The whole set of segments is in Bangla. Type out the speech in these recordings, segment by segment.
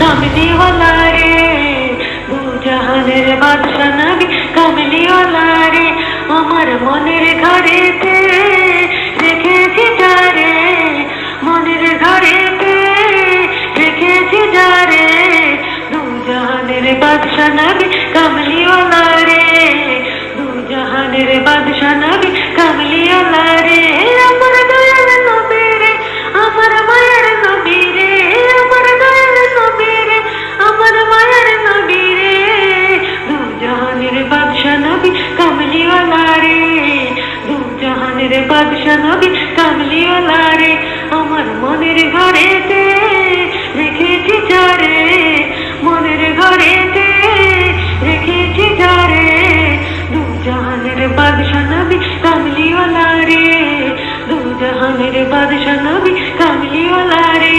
কামলিওয়ালা রে জাহানের বাদশা নবী কামলিওয়ালা রে আমার মনের ঘরেতে বাদশা নবী কামলিওয়ালা রে আমার মনের ঘরেতে রেখেছি যারে, মনের ঘরেতে রেখেছি যারে দু জাহানের বাদশা নবী কামলিওয়ালা রে দু জাহানের বাদশা নবী কামলিওয়ালা রে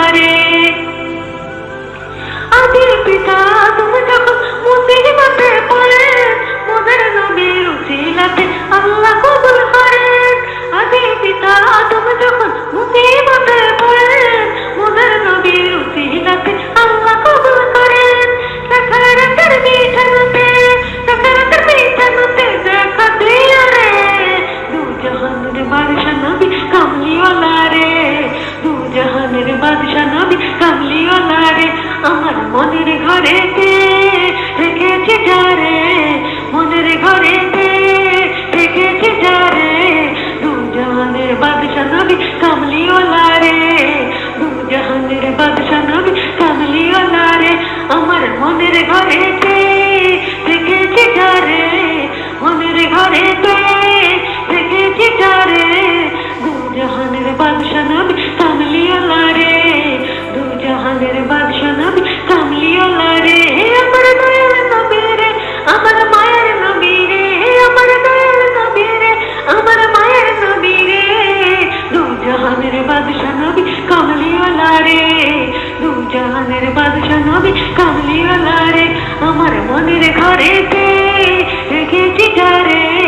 ঘরেতে রেখেছি যারে মনের ঘরেতে রেখেছি যারে দু জাহানের বাদশা নবী কামলিওয়ালা রে দু বাদশা নবী কামলিওয়ালা রে আমার দয়াল নবী রে আমার মায়ের নবী রে আমার দয়াল নবী রে আমার মায়ের নবী রে দু বাদশা নবী কামলিওয়ালা রে জাহানের বাদশা নবী কামলিওয়ালা রে আমার মনের ঘরেতে রেখেছি যারে